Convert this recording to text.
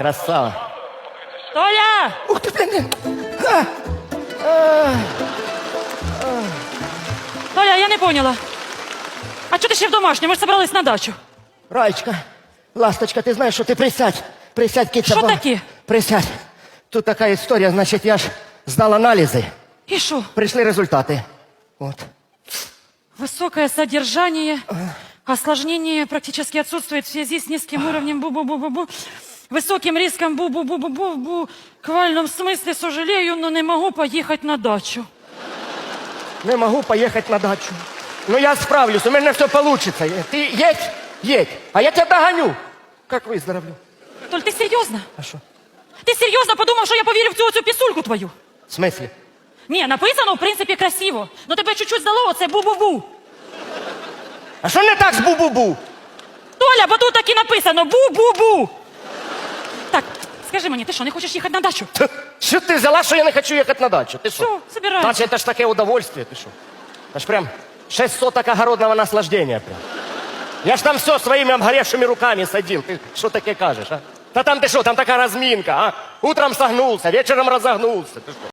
красава. Толя! Ух ти, блін. Толя, я не поняла. А чого ти ще в домашньому? Ми ж собрались на дачу. Раєчка, ласточка, ти знаєш, що ти присядь. Присядь, киця. Що бо- таке? Присядь. Тут така історія, значить, я ж здав аналізи. І що? Прийшли результати. От. Высокое содержание, осложнение практически отсутствует в связи с низким уровнем бу-бу-бу-бу-бу, высоким риском бу-бу-бу-бу-бу, в квальном смысле сожалею, но не могу поехать на дачу. Не можу поїхати на дачу. Ну я справлюсь, у мене все вийде. Ти їдь, їдь, а я тебе доганю. Як виздоровлю? Толь, ты серьезно? А що? Ты серьезно подумал, що я поверю в цю, цю пісульку твою? В смислі? Ні, написано, в принципі, красиво. Но тебе чуть-чуть здало оце бу-бу-бу. А що не так з бу-бу-бу? Толя, бо тут так і написано бу-бу-бу. Так, скажи мені, ти що, не хочеш їхати на дачу? Т- Що ти взяла, що я не хочу їхати на дачу? Ти що? Що, собираємся. Дача это ж таке удовольствие, ти що? Це ж прям шесть соток огородного наслаждения прям. Я ж там все своими обгоревшими руками садил. Ти що таке кажеш, а? Та там ти що, там така розмінка, а? Утром согнулся, вечером разогнулся. Ти що?